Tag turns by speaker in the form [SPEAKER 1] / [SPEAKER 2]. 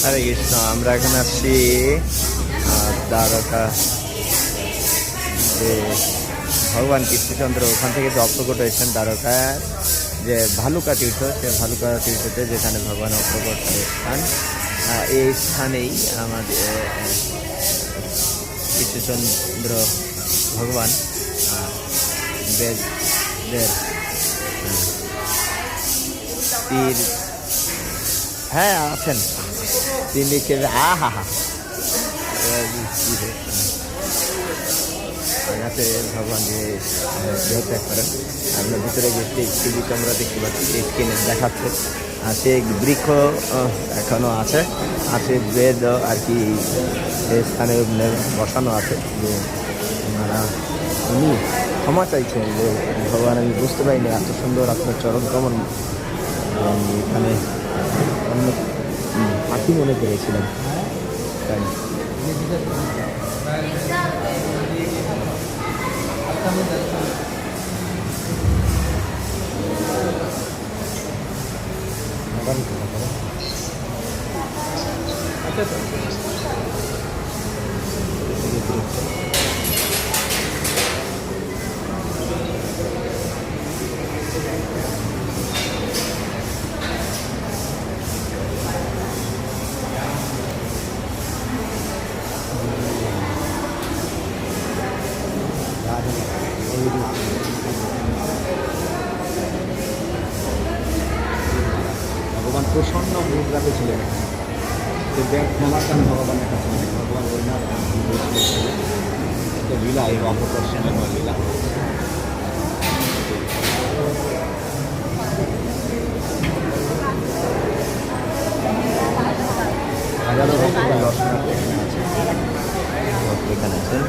[SPEAKER 1] হরে কৃষ্ণ আমরা এখন আসছি দ্বারকা যে ভগবান কৃষ্ণচন্দ্র ওখান থেকে যে অপ্রকট হয়েছেন দ্বারকার যে ভালুকা তীর্থ সে ভালুকা তীর্থতে যেখানে ভগবান অপ্রকট স্থান এই স্থানেই আমাদের কৃষ্ণচন্দ্র ভগবান আহ, তীর হ্যাঁ আছেন। তিনি কে আ হা হা। আগাতে ভগবান যে দেহ ত্যাগ করেন আপনার ভিতরে যে টিভি আমরা দেখতে পাচ্ছি সেই স্ক্রিনে দেখাচ্ছে। আর সেই বৃক্ষ আহ, এখনও আছে। আছে বেদ আর কি সেই স্থানে বসানো আছে। যে ওনারা উনি ক্ষমা চাইছেন যে ভগবান আমি বুঝতে পারিনি এত সুন্দর আপনার চরণ কমন এখানে બાકી મને કહે છે Thank you. ভগবান প্রসন্ন মুদ্রাতে ছিলেন। যে ব্যাগ ক্ষমার কারণ ভগবানের কাছে অনেক ভগবান রবীন্দ্রনাথ লীলা এই অপদর্শনের লীলা। হাজারো দর্শনার্থী এখানে আছে এখানে আছেন।